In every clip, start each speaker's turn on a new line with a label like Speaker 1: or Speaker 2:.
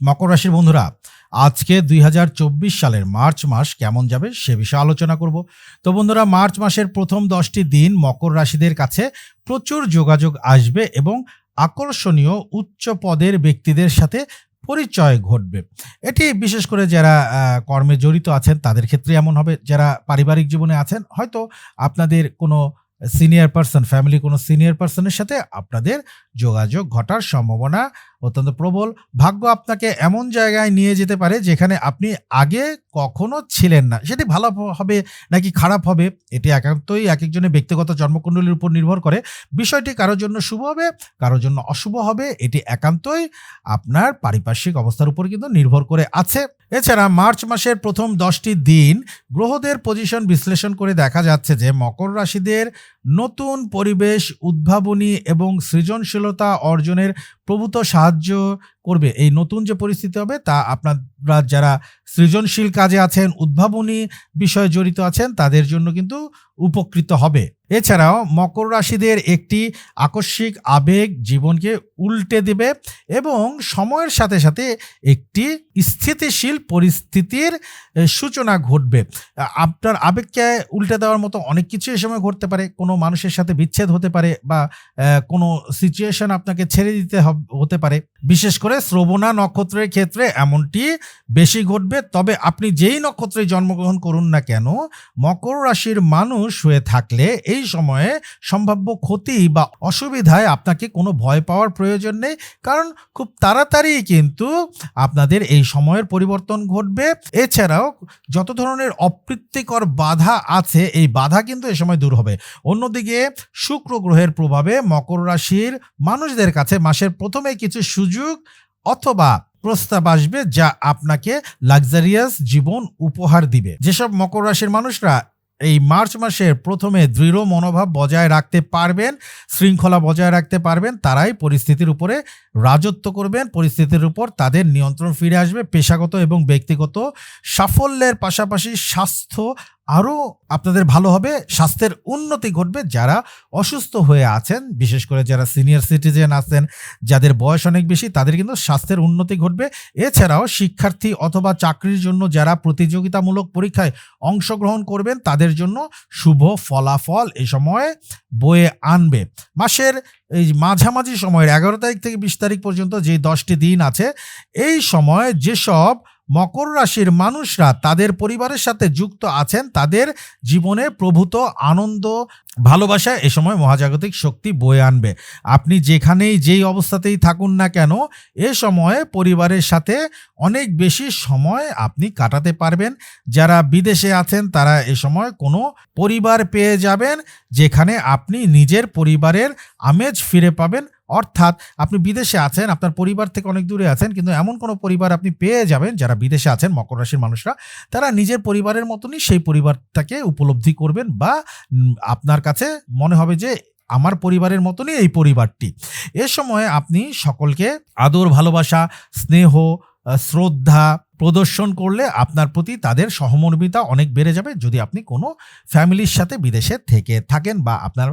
Speaker 1: মকর রাশির বন্ধুরা, আজকে দুই হাজার চব্বিশ সালের মার্চ মাস কেমন যাবে সে বিষয়ে আলোচনা করব। তো বন্ধুরা, মার্চ মাসের প্রথম দশটি দিন মকর রাশিদের কাছে প্রচুর যোগাযোগ আসবে এবং আকর্ষণীয় উচ্চ পদের ব্যক্তিদের সাথে পরিচয় ঘটবে। এটি বিশেষ করে যারা কর্মে জড়িত আছেন, তাদের ক্ষেত্রে এমন হবে। যারা পারিবারিক জীবনে আছেন, হয়তো আপনাদের কোনো সিনিয়র পার্সন, ফ্যামিলি কোনো সিনিয়র পার্সনের সাথে আপনাদের যোগাযোগ ঘটার সম্ভাবনা অত্যন্ত প্রবল। ভাগ্য আপনাকে এমন জায়গায় নিয়ে যেতে পারে যেখানে আপনি আগে কখনো ছিলেন না। সেটি ভালো হবে নাকি খারাপ হবে, এটি একান্তই এক একজনের ব্যক্তিগত জন্মকুণ্ডলীর উপর নির্ভর করে। বিষয়টি কারোর জন্য শুভ হবে, কারোর জন্য অশুভ হবে, এটি একান্তই আপনার পারিপার্শ্বিক অবস্থার উপর কিন্তু নির্ভর করে আছে। এছাড়া মার্চ মাসের প্রথম দশটি দিন গ্রহদের পজিশন বিশ্লেষণ করে দেখা যাচ্ছে যে মকর রাশিদের নতুন পরিবেশ উদ্ভাবনী এবং সৃজনশীলতা অর্জনের প্রভূত সাহায্য করবে। এই নতুন যে পরিস্থিতি হবে, তা আপনারা যারা সৃজনশীল কাজে আছেন, উদ্ভাবনী বিষয়ে জড়িত আছেন, তাদের জন্য কিন্তু উপকৃত হবে। এছাড়াও মকর রাশিদের একটি আকস্মিক আবেগ জীবনকে উল্টে দেবে এবং সময়ের সাথে সাথে একটি স্থিতিশীল পরিস্থিতির সূচনা ঘটবে। আপনার আবেগকে উল্টে দেওয়ার মতো অনেক কিছু এ সময় ঘটতে পারে। কোনো মানুষের সাথে বিচ্ছেদ হতে পারে বা কোনো সিচুয়েশন আপনাকে ছেড়ে দিতে হতে পারে। বিশেষ করে শ্রবণা নক্ষত্রের ক্ষেত্রে এমনটি বেশি ঘটবে। তবে আপনি যেই নক্ষত্রে জন্মগ্রহণ করুন না কেন, মকর রাশির মানুষ হয়ে থাকলে এই সময়ে সম্ভাব্য ক্ষতি বা অসুবিধায় আপনাকে কোনো ভয় পাওয়ার প্রয়োজন নেই। কারণ খুব তাড়াতাড়ি কিন্তু আপনাদের এই সময়ের পরিবর্তন ঘটবে। এছাড়াও যত ধরনের অপ্রীতিকর বাধা আছে, এই বাধা কিন্তু এ সময় দূর হবে। অন্যদিকে শুক্র গ্রহের প্রভাবে মকর রাশির মানুষদের কাছে মাসের প্রথমে কিছু সুযোগ অথবা প্রস্তাব আসবে যা আপনাকে লাক্সারিয়াস জীবন উপহার দিবে। যেসব মকর রাশির মানুষরা এই মার্চ মাসের প্রথমে দৃঢ় মনোভাব বজায় রাখতে পারবেন, শৃঙ্খলা বজায় রাখতে পারবেন, তারাই পরিস্থিতির উপরে রাজত্ব করবেন, পরিস্থিতির উপর তাদের নিয়ন্ত্রণ ফিরে আসবে, পেশাগত এবং ব্যক্তিগত সাফল্যের পাশাপাশি স্বাস্থ্য আরও আপনাদের ভালো হবে, স্বাস্থ্যের উন্নতি ঘটবে যারা অসুস্থ হয়ে আছেন, বিশেষ করে যারা সিনিয়র সিটিজেন আছেন, যাদের বয়স অনেক বেশি, তাদের কিন্তু স্বাস্থ্যের উন্নতি ঘটবে। এছাড়াও শিক্ষার্থী অথবা চাকরির জন্য যারা প্রতিযোগিতামূলক পরীক্ষায় অংশগ্রহণ করবেন, তাদের জন্য শুভ ফলাফল এ সময়ে বয়ে আনবে। মাসের এই মাঝামাঝি সময়ের এগারো তারিখ থেকে বিশ তারিখ পর্যন্ত যে দশটি দিন আছে, এই সময় যেসব মকর রাশির মানুষরা তাদের পরিবারের সাথে যুক্ত আছেন, তাদের জীবনে প্রভূত আনন্দ, ভালোবাসা এ সময় মহাজাগতিক শক্তি বয়ে আনবে। আপনি যেখানেই যেই অবস্থাতেই থাকুন না কেন, এ সময়ে পরিবারের সাথে অনেক বেশি সময় আপনি কাটাতে পারবেন। যারা বিদেশে আছেন, তারা এ সময় কোনো পরিবার পেয়ে যাবেন, যেখানে আপনি নিজের পরিবারের আমেজ ফিরে পাবেন। অর্থাৎ আপনি বিদেশে আছেন, আপনার পরিবার থেকে অনেক দূরে আছেন, কিন্তু এমন কোনো পরিবার আপনি পেয়ে যাবেন, যারা বিদেশে আছেন, মকর রাশির মানুষরা, তারা নিজের পরিবারের মতনই সেই পরিবারটাকে উপলব্ধি করবেন বা আপনার কাছে মনে হবে যে আমার পরিবারের মতনই এই পরিবারটি। এ সময় আপনি সকলকে আদর, ভালোবাসা, স্নেহ শ্রদ্ধা প্রদর্শন করলে আপনার প্রতি তাদের সহমর্মিতা অনেক বেড়ে যাবে যদি আপনি কোনো ফ্যামিলির সাথে বিদেশে থেকে থাকেন বা আপনার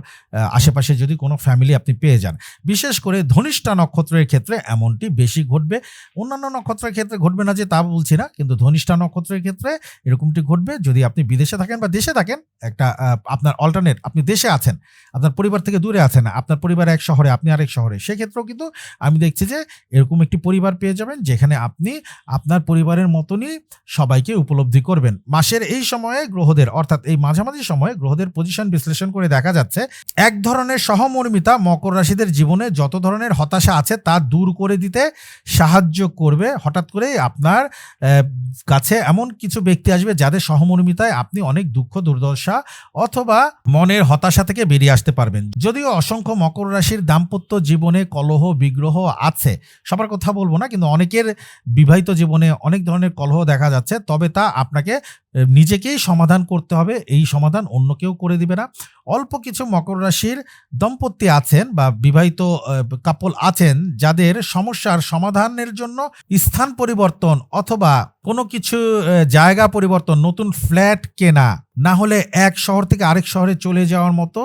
Speaker 1: আশেপাশে যদি কোনো ফ্যামিলি আপনি পেয়ে যান। বিশেষ করে ধনিষ্ঠা নক্ষত্রের ক্ষেত্রে এমনটি বেশি ঘটবে। অন্যান্য নক্ষত্রের ক্ষেত্রে ঘটবে না যে তা বলছি না, কিন্তু ধনিষ্ঠা নক্ষত্রের ক্ষেত্রে এরকমটি ঘটবে যদি আপনি বিদেশে থাকেন বা দেশে থাকেন, একটা আপনার অল্টারনেট আপনি দেশে আছেন, আপনার পরিবার থেকে দূরে আছেন, আপনার পরিবার এক শহরে, আপনি আরেক শহরে, সেক্ষেত্রেও কিন্তু আমি দেখছি যে এরকম একটি পরিবার পেয়ে যাবেন যেখানে আপনি আপনার পরিবারের মতনই সবাইকে উপলব্ধি করবেন। মাসের এই সময়ে গ্রহদের, অর্থাৎ এই মাঝামাঝি সময়ে গ্রহদের পজিশন বিশ্লেষণ করে দেখা যাচ্ছে, এক ধরনের সহমর্মিতা মকর রাশিদের জীবনে যত ধরনের হতাশা আছে তা দূর করে দিতে সাহায্য করবে। হঠাৎ করেই আপনার কাছে এমন কিছু ব্যক্তি আসবে যাদের সহমর্মিতায় আপনি অনেক দুঃখ, দুর্দশা অথবা মনের হতাশা থেকে বেরিয়ে আসতে পারবেন। যদিও অসংখ্য মকর রাশির দাম্পত্য জীবনে কলহ, বিগ্রহ আছে, সবার কথা বলব না, কিন্তু অনেকের বিবাহিত জীবনে অনেক ধরনের কলহ দেখা যাচ্ছে, তবে তা আপনাকে নিজেকেই সমাধান করতে হবে, এই সমাধান অন্য কেউ করে দিবে না। অল্প কিছু মকর রাশির দম্পতি আছেন বা বিবাহিত কাপল আছেন যাদের সমস্যার সমাধানের জন্য স্থান পরিবর্তন অথবা কোনো কিছু জায়গা পরিবর্তন, নতুন ফ্ল্যাট কেনা, না হলে এক শহর থেকে আরেক শহরে চলে যাওয়ার মতো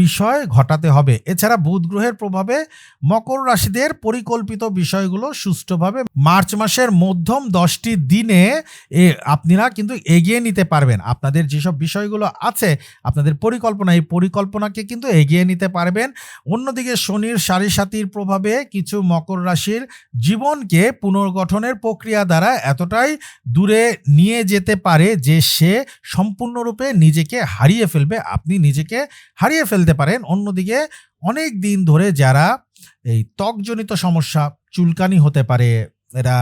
Speaker 1: বিষয় ঘটাতে হবে। এছাড়া বুধ গ্রহের প্রভাবে মকর রাশিদের পরিকল্পিত বিষয়গুলো সুষ্ঠুভাবে মার্চ মাসের মধ্যম দশটি দিনে আপনারা কিন্তু এগিয়ে নিতে পারবেন। আপনাদের যেসব বিষয়গুলো আছে, আপনাদের পরিকল্পনা এই পরিকল্পনাকে কিন্তু এগিয়ে নিতে পারবেন। অন্যদিকে শনির সারি সাতির প্রভাবে কিছু মকর রাশির জীবনকে পুনর্গঠনের প্রক্রিয়া দ্বারা এতটাই দূরে নিয়ে যেতে পারে যে সে সম্পূর্ণরূপে নিজেকে হারিয়ে ফেলবে। আপনি নিজেকে হারিয়ে ফেলতে পারেন। অন্যদিকে অনেক দিন ধরে যারা এই ত্বকজনিত সমস্যা, চুলকানি হতে পারে এটা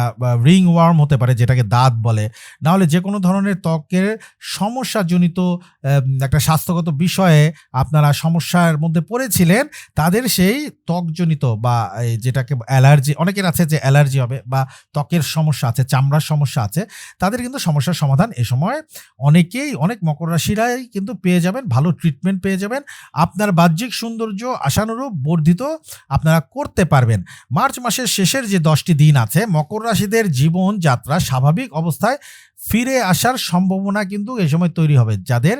Speaker 1: রিং ওয়ার্ম হতে পারে, যেটাকে দাঁত বলে। না হলে যে কোনো ধরনের ত্বকের সমস্যাজনিত একটা স্বাস্থ্যগত বিষয়ে আপনারা সমস্যার মধ্যে পড়েছিলেন, তাদের সেই ত্বকজনিত বা যেটাকে অ্যালার্জি, অনেকের আছে যে অ্যালার্জি হবে, বা ত্বকের সমস্যা আছে, চামড়ার সমস্যা আছে, তাদের কিন্তু সমস্যার সমাধান এ সময় অনেকেই, অনেক মকর রাশিরাই কিন্তু পেয়ে যাবেন, ভালো ট্রিটমেন্ট পেয়ে যাবেন। আপনার বাহ্যিক সৌন্দর্য আশানুরূপ বর্ধিত আপনারা করতে পারবেন। মার্চ মাসের শেষের যে দশটি দিন আছে মকর রাশিদের জীবন যাত্রা স্বাভাবিক অবস্থায় ফিরে আসার সম্ভাবনা কিন্তু এই সময় তৈরি হবে। যাদের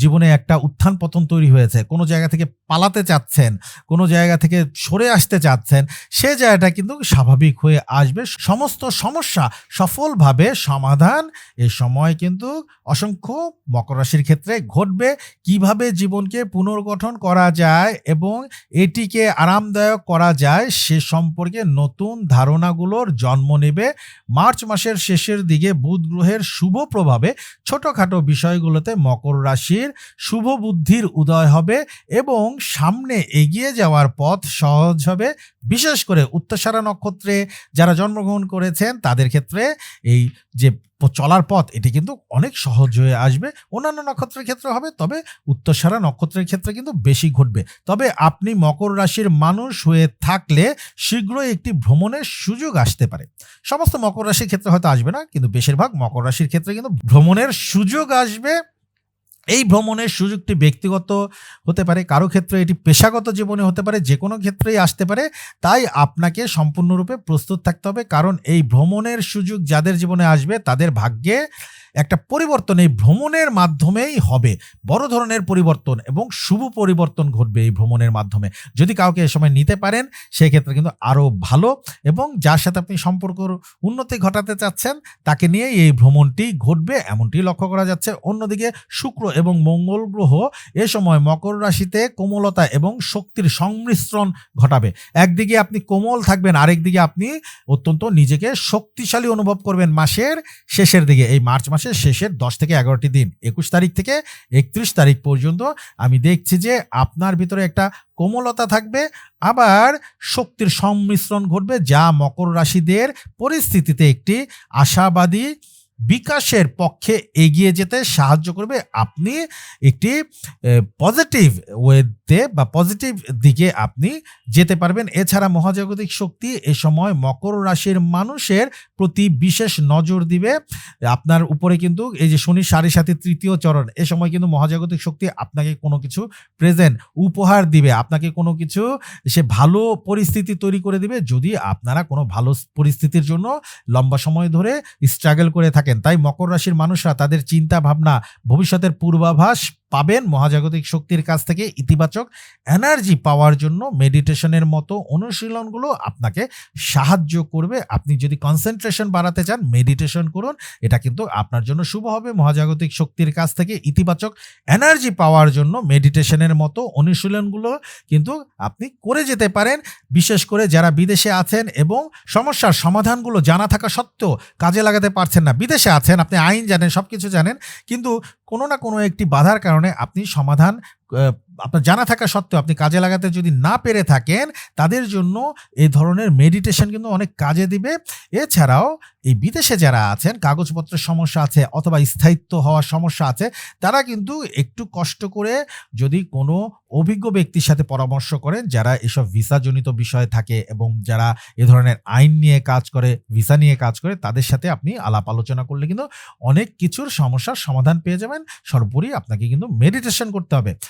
Speaker 1: জীবনে একটা উত্থান পতন তৈরি হয়েছে, কোনো জায়গা থেকে পালাতে চাচ্ছেন, কোনো জায়গা থেকে সরে আসতে চাচ্ছেন, সে জায়গাটা কিন্তু স্বাভাবিক হয়ে আসবে। সমস্ত সমস্যা সফলভাবে সমাধান এই সময় কিন্তু অসংখ্য মকর রাশির ক্ষেত্রে ঘটবে। কীভাবে জীবনকে পুনর্গঠন করা যায় এবং এটিকে আরামদায়ক করা যায়, সে সম্পর্কে নতুন ধারণাগুলোর জন্ম নেবে। মার্চ মাসের শেষের দিকে বুধ গ্রহের শুভ প্রভাবে ছোটোখাটো বিষয়গুলোতে মকর রাশির শুভ বুদ্ধির উদয় হবে এবং সামনে এগিয়ে যাওয়ার পথ সহজ হবে। বিশেষ করে উত্তরসারা নক্ষত্রে যারা জন্মগ্রহণ করেছেন, তাদের ক্ষেত্রে এই যে চলার পথ, এটি কিন্তু অনেক সহজ হয়ে আসবে। অন্যান্য নক্ষত্রের ক্ষেত্রে হবে, তবে উত্তরসারা নক্ষত্রের ক্ষেত্রে কিন্তু বেশি ঘটবে। তবে আপনি মকর রাশির মানুষ হয়ে থাকলে শীঘ্রই একটি ভ্রমণের সুযোগ আসতে পারে। সমস্ত মকর রাশির ক্ষেত্রে হয়তো আসবে না, কিন্তু বেশিরভাগ মকর রাশির ক্ষেত্রে কিন্তু ভ্রমণের সুযোগ আসবে। এই ভ্রমণের সুযোগটি ব্যক্তিগত হতে পারে, কারও ক্ষেত্রে এটি পেশাগত জীবনে হতে পারে, যে কোনো ক্ষেত্রেই আসতে পারে। তাই আপনাকে সম্পূর্ণরূপে প্রস্তুত থাকতে হবে, কারণ এই ভ্রমণের সুযোগ যাদের জীবনে আসবে, তাদের ভাগ্যে একটা পরিবর্তন এই ভ্রমণের মাধ্যমেই হবে। বড় ধরনের পরিবর্তন এবং শুভ পরিবর্তন ঘটবে এই ভ্রমণের মাধ্যমে। যদি কাউকে এ সময় নিতে পারেন, সেক্ষেত্রে কিন্তু আরও ভালো এবং যার সাথে আপনি সম্পর্কর উন্নতি ঘটাতে চাচ্ছেন, তাকে নিয়েই এই ভ্রমণটি ঘটবে এমনটি লক্ষ্য করা যাচ্ছে। অন্যদিকে শুক্র এবং মঙ্গল গ্রহ এ সময় মকর রাশিতে কোমলতা এবং শক্তির সংমিশ্রণ ঘটাবে। একদিকে আপনি কোমল থাকবেন, আরেকদিকে আপনি অত্যন্ত নিজেকে শক্তিশালী অনুভব করবেন মাসের শেষের দিকে। এই মার্চ মাসের শেষের দশ থেকে এগারোটি দিন। একুশ তারিখ থেকে একত্রিশ তারিখ পর্যন্ত আমি দেখছি যে আপনার ভিতরে একটা কোমলতা থাকবে, আবার শক্তির সংমিশ্রণ ঘটবে, যা মকর রাশিদের পরিস্থিতিতে একটি আশাবাদী বিকাশের পক্ষে এগিয়ে যেতে সাহায্য করবে। আপনি একটি পজিটিভ ওয়েতে বা পজিটিভ দিকে আপনি যেতে পারবেন। এছাড়া মহাজাগতিক শক্তি এ সময় মকর রাশির মানুষের প্রতি বিশেষ নজর দিবে। আপনার উপরে কিন্তু এই যে শনি সাড়ে সাথে, তৃতীয় চরণ, এ সময় কিন্তু মহাজাগতিক শক্তি আপনাকে কোনো কিছু প্রেজেন্ট উপহার দিবে। আপনাকে কোনো কিছু সে ভালো পরিস্থিতি তৈরি করে দিবে। যদি আপনারা কোনো ভালো পরিস্থিতির জন্য লম্বা সময় ধরে স্ট্রাগল করে থাকেন তাই মকর রাশির মানুষরা তাদের চিন্তা ভাবনা ভবিষ্যতের পূর্বাভাস পাবেন মহাজাগতিক শক্তির কাছ থেকে ইতিবাচক এনার্জি পাওয়ার জন্য মেডিটেশনের মতো অনুশীলনগুলো আপনাকে সাহায্য করবে। আপনি যদি কনসেন্ট্রেশন বাড়াতে চান মেডিটেশন করুন। এটা কিন্তু আপনার জন্য শুভ হবে। মহাজাগতিক শক্তির কাছ থেকে ইতিবাচক এনার্জি পাওয়ার জন্য মেডিটেশনের মতো অনুশীলনগুলো কিন্তু আপনি করে যেতে পারেন। বিশেষ করে যারা বিদেশে আছেন এবং সমস্যার সমাধানগুলো জানা থাকা সত্ত্বেও কাজে লাগাতে পারছেন না, বিদেশে আছেন, আপনি আইন জানেন সব কিছু জানেন, কিন্তু কোনো না কোনো একটি বাধার কারণে আপনি সমাধান আপনার জানা থাকা সত্ত্বেও আপনি কাজে লাগাতে যদি না পেরে থাকেন, তাদের জন্য এই ধরনের মেডিটেশন কিন্তু অনেক কাজে দিবে। এছাড়াও এই বিদেশে যারা আছেন, কাগজপত্রের সমস্যা আছে অথবা স্থায়িত্ব হওয়ার সমস্যা আছে, তারা কিন্তু একটু কষ্ট করে যদি কোনো অভিজ্ঞ ব্যক্তির সাথে পরামর্শ করেন, যারা এসব ভিসাজনিত বিষয়ে থাকে এবং যারা এ ধরনের আইন নিয়ে কাজ করে, ভিসা নিয়ে কাজ করে, তাদের সাথে আপনি আলাপ আলোচনা করলে কিন্তু অনেক কিছুর সমস্যার সমাধান পেয়ে যাবেন। সর্বোপরি আপনাকে কিন্তু মেডিটেশন করতে হবে।